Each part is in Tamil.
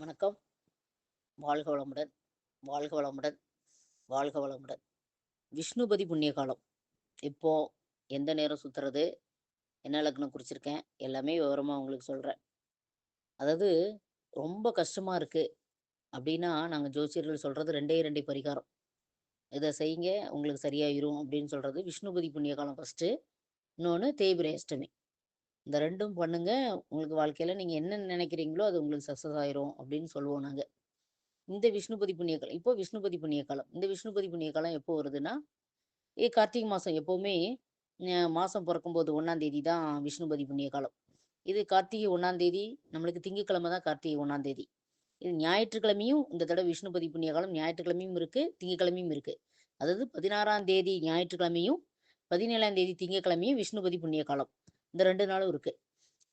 வணக்கம். வாழ்க வளமுடன் வாழ்க வளமுடன் வாழ்க வளமுடன். விஷ்ணுபதி புண்ணிய காலம் இப்போ எந்த நேரம் சுத்துறது? என்ன லக்னம் குறிச்சிருக்கேன்? எல்லாமே விவரமா உங்களுக்கு சொல்றேன். அதாவது ரொம்ப கஷ்டமா இருக்கு அப்படின்னா நாங்கள் ஜோசியர்கள் சொல்றது ரெண்டே ரெண்டே பரிகாரம். இதை செய்யுங்க உங்களுக்கு சரியாயிரும் அப்படின்னு சொல்றது விஷ்ணுபதி புண்ணிய காலம் ஃபர்ஸ்ட் இன்னொன்று தேய்பிரை அஷ்டமி இந்த ரெண்டும் பண்ணுங்க. உங்களுக்கு வாழ்க்கையில நீங்க என்ன நினைக்கிறீங்களோ அது உங்களுக்கு சக்சஸ் ஆயிரும் அப்படின்னு சொல்லுவோம் நாங்க. இந்த விஷ்ணுபதி புண்ணிய காலம் இப்போ விஷ்ணுபதி புண்ணிய காலம். இந்த விஷ்ணுபதி புண்ணிய காலம் எப்போ வருதுன்னா ஏ கார்த்திகை மாசம் எப்பவுமே மாசம் பிறக்கும்போது ஒன்னாம் தேதி தான் விஷ்ணுபதி புண்ணிய காலம். இது கார்த்திகை ஒன்னாம் தேதி நம்மளுக்கு திங்கக்கிழமை தான் கார்த்திகை ஒன்னாம் தேதி. இது ஞாயிற்றுக்கிழமையும் இந்த தடவை விஷ்ணுபதி புண்ணிய காலம் ஞாயிற்றுக்கிழமையும் இருக்கு திங்கக்கிழமையும் இருக்கு. அதாவது பதினாறாம் தேதி ஞாயிற்றுக்கிழமையும் பதினேழாம் தேதி திங்கக்கிழமையும் விஷ்ணுபதி புண்ணிய காலம். இந்த ரெண்டு நாளும் இருக்கு.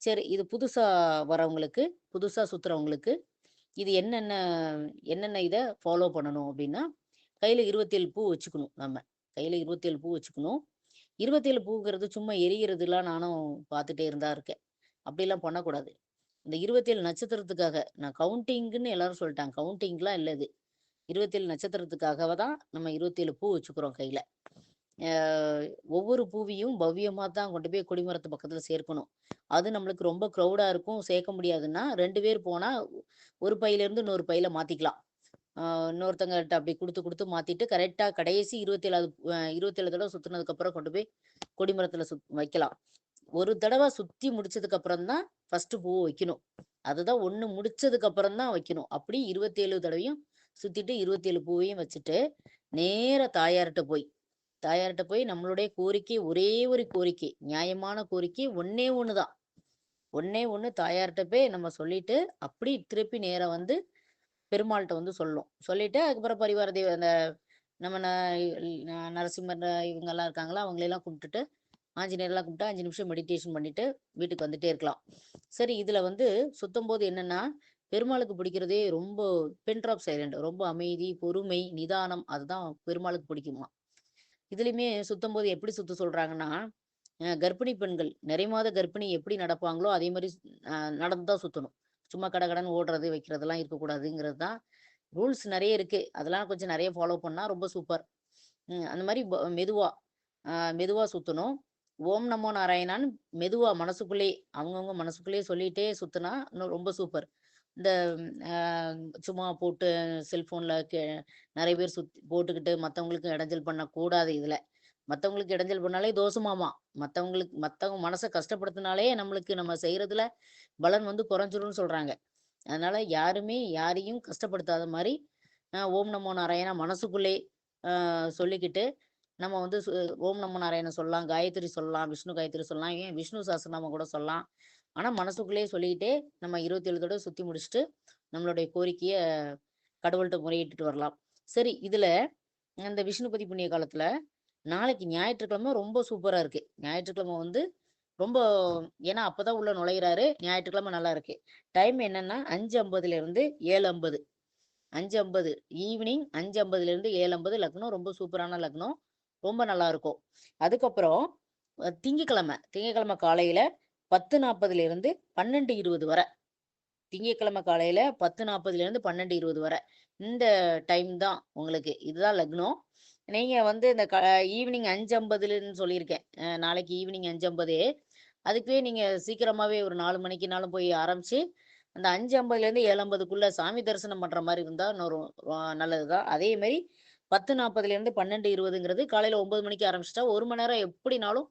சரி இது புதுசா வரவங்களுக்கு புதுசா சுத்துறவங்களுக்கு இது என்னென்ன என்னென்ன இதை ஃபாலோ பண்ணணும் அப்படின்னா கையில இருபத்தேழு பூ வச்சுக்கணும் நம்ம. கையில இருபத்தேழு பூ வச்சுக்கணும். இருபத்தேழு பூங்கிறது சும்மா எரியறதுலாம் நானும் பார்த்துட்டே இருந்தா இருக்கேன். அப்படிலாம் பண்ணக்கூடாது. இந்த இருபத்தேழு நட்சத்திரத்துக்காக நான் கவுண்டிங்னு எல்லாரும் சொல்லிட்டாங்க. கவுண்டிங்லாம் இல்லை இது. இருபத்தேழு நட்சத்திரத்துக்காக தான் நம்ம இருபத்தேழு பூ வச்சுக்கிறோம் கையில. ஒவ்வொரு பூவையும் பவ்யமாக தான் கொண்டு போய் கொடிமரத்து பக்கத்தில் சேர்க்கணும். அது நம்மளுக்கு ரொம்ப க்ரௌடாக இருக்கும். சேர்க்க முடியாதுன்னா ரெண்டு பேர் போனால் ஒரு பையிலேருந்து இன்னொரு பையில மாற்றிக்கலாம் ஆஹ் அப்படி கொடுத்து கொடுத்து மாற்றிட்டு கரெக்டாக கடைசி இருபத்தேழாவது இருபத்தேழு தடவை சுற்றினதுக்கப்புறம் கொண்டு போய் கொடிமரத்தில் சுத் வைக்கலாம். ஒரு தடவை சுற்றி முடிச்சதுக்கப்புறம் தான் ஃபஸ்ட்டு பூ வைக்கணும். அதுதான் ஒன்று முடிச்சதுக்கப்புறம் தான் வைக்கணும். அப்படி இருபத்தேழு தடவையும் சுற்றிட்டு இருபத்தேழு பூவையும் வச்சுட்டு நேர தாயார்கிட்ட போய் தாயார்கிட்ட போய் நம்மளுடைய கோரிக்கை ஒரே ஒரு கோரிக்கை நியாயமான கோரிக்கை ஒன்னே ஒண்ணுதான். ஒன்னே ஒண்ணு தாயார்கிட்ட போய் நம்ம சொல்லிட்டு அப்படி திருப்பி நேரம் வந்து பெருமாள்கிட்ட வந்து சொல்லும். சொல்லிட்டு அதுக்கப்புறம் பரிவார தெய்வ அந்த நம்ம நரசிம்மர் இவங்க எல்லாம் இருக்காங்களா அவங்களெல்லாம் கும்பிட்டுட்டு ஆஞ்சநேயர்லாம் கும்பிட்டு அஞ்சு நிமிஷம் மெடிடேஷன் பண்ணிட்டு வீட்டுக்கு வந்துட்டே இருக்கலாம். சரி இதுல வந்து சுத்தும் போது என்னன்னா பெருமாளுக்கு பிடிக்கிறதே ரொம்ப பென்ட்ராப் சைலண்ட் ரொம்ப அமைதி பொறுமை நிதானம் அதுதான் பெருமாளுக்கு பிடிக்குமா இதுலையுமே சுத்தும் போது எப்படி சுத்த சொல்றாங்கன்னா கர்ப்பிணி பெண்கள் நிறைமாத கர்ப்பிணி எப்படி நடப்பாங்களோ அதே மாதிரி நடந்து நடந்துதான் சுத்தணும். சும்மா கடகடன்னு ஓடுறது வைக்கிறதெல்லாம் இருக்கக்கூடாதுங்கிறது தான் ரூல்ஸ் நிறைய இருக்கு. அதெல்லாம் கொஞ்சம் நிறைய ஃபாலோ பண்ணா ரொம்ப சூப்பர். அந்த மாதிரி மெதுவா மெதுவா சுத்தணும். ஓம் நமோ நாராயணான்னு மெதுவா மனசுக்குள்ளே அவங்கவுங்க மனசுக்குள்ளேயே சொல்லிட்டே சுத்தினா இன்னும் ரொம்ப சூப்பர். இந்த சும்மா போட்டு செல்போன்ல நிறைய பேர் சுத்தி போட்டுக்கிட்டு மத்தவங்களுக்கு இடைஞ்சல் பண்ணக்கூடாது இதில். இதுல மத்தவங்களுக்கு இடைஞ்சல் பண்ணாலே தோஷமாமா மத்தவங்களுக்கு மத்தவங்க மனசை கஷ்டப்படுத்தினாலே நம்மளுக்கு நம்ம செய்யறதுல பலன் வந்து குறைஞ்சிரும்னு சொல்றாங்க. அதனால யாருமே யாரையும் கஷ்டப்படுத்தாத மாதிரி ஓம் நமோ நாராயணா மனசுக்குள்ளே சொல்லிக்கிட்டு நம்ம வந்து ஓம் நமோ நாராயண சொல்லலாம் காயத்ரி சொல்லலாம் விஷ்ணு காயத்ரி சொல்லலாம் ஏன் விஷ்ணு சஹஸ்ரநாமம் கூட சொல்லலாம். ஆனா மனசுக்குள்ளேயே சொல்லிக்கிட்டே நம்ம இருபத்தி ஏழு தடவை சுத்தி முடிச்சுட்டு நம்மளுடைய கோரிக்கைய கடவுள்கிட்ட முறையிட்டுட்டு வரலாம். சரி இதுல இந்த விஷ்ணுபதி புண்ணிய காலத்துல நாளைக்கு ஞாயிற்றுக்கிழமை ரொம்ப சூப்பரா இருக்கு. ஞாயிற்றுக்கிழமை வந்து ரொம்ப ஏன்னா அப்பதான் உள்ள நுழையிறாரு. ஞாயிற்றுக்கிழமை நல்லா இருக்கு. டைம் என்னன்னா அஞ்சு ஐம்பதுல இருந்து ஏழு ஐம்பது. அஞ்சு ஐம்பது. ஈவினிங் அஞ்சு ஐம்பதுல இருந்து ஏழு ஐம்பது லக்னம். ரொம்ப சூப்பரான லக்னம். ரொம்ப நல்லா இருக்கும். அதுக்கப்புறம் திங்கக்கிழமை திங்கக்கிழமை காலையில பத்து நாற்பதுல இருந்து பன்னெண்டு இருபது வரை. திங்கட்கிழமை காலையில பத்து நாற்பதுல இருந்து பன்னெண்டு இருபது வரை. இந்த டைம் தான் உங்களுக்கு. இதுதான் லக்னம். நீங்க வந்து இந்த க ஈவினிங் அஞ்சு ஐம்பதுலன்னு சொல்லியிருக்கேன் நாளைக்கு ஈவினிங் அஞ்சு ஐம்பது அதுக்குவே நீங்க சீக்கிரமாவே ஒரு நாலு மணிக்குனாலும் போய் ஆரம்பிச்சு அந்த அஞ்சு ஐம்பதுல இருந்து ஏழு ஐம்பதுக்குள்ள சாமி தரிசனம் பண்ற மாதிரி இருந்தா இன்னொரு நல்லதுதான். அதே மாதிரி பத்து நாற்பதுல இருந்து பன்னெண்டு இருபதுங்கிறது காலையில ஒன்பது மணிக்கு ஆரம்பிச்சிட்டா ஒரு மணி நேரம் எப்படினாலும்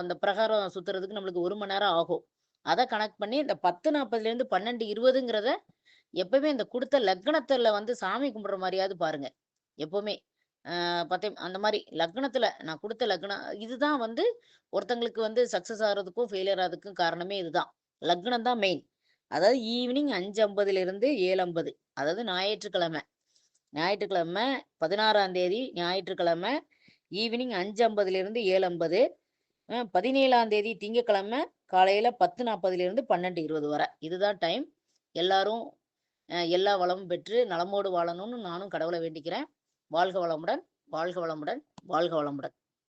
அந்த பிரகாரம் சுத்துறதுக்கு நம்மளுக்கு ஒரு மணி நேரம் ஆகும். அதை கனெக்ட் பண்ணி இந்த பத்து நாற்பதுல இருந்து பன்னெண்டு இருபதுங்கிறத எப்பவுமே இந்த கொடுத்த லக்னத்துல வந்து சாமி கும்பிடுற மாதிரியாவது பாருங்க. எப்பவுமே. ஆஹ் பத்தே அந்த மாதிரி லக்னத்துல நான் கொடுத்த லக்னம் இதுதான் வந்து ஒருத்தங்களுக்கு வந்து சக்சஸ் ஆகிறதுக்கும் ஃபெயிலியர் ஆகிறதுக்கும் காரணமே இதுதான். லக்னம் தான் மெயின் அதாவது ஈவினிங் அஞ்சு ஐம்பதுல இருந்து ஏழு ஐம்பது. அதாவது ஞாயிற்றுக்கிழமை. ஞாயிற்றுக்கிழமை பதினாறாம் தேதி ஞாயிற்றுக்கிழமை ஈவினிங் அஞ்சு ஐம்பதுல இருந்து ஏழு ஐம்பது. பதினேழாம் தேதி திங்கக்கிழமை காலையில பத்து நாற்பதுல இருந்து பன்னெண்டு இருபது வரை. இதுதான் டைம் எல்லாரும் எல்லா வளமும் பெற்று நலமோடு வாழணும்னு நானும் கடவுளை வேண்டிக்கிறேன். வாழ்க வளமுடன் வாழ்க வளமுடன் வாழ்க வளமுடன்.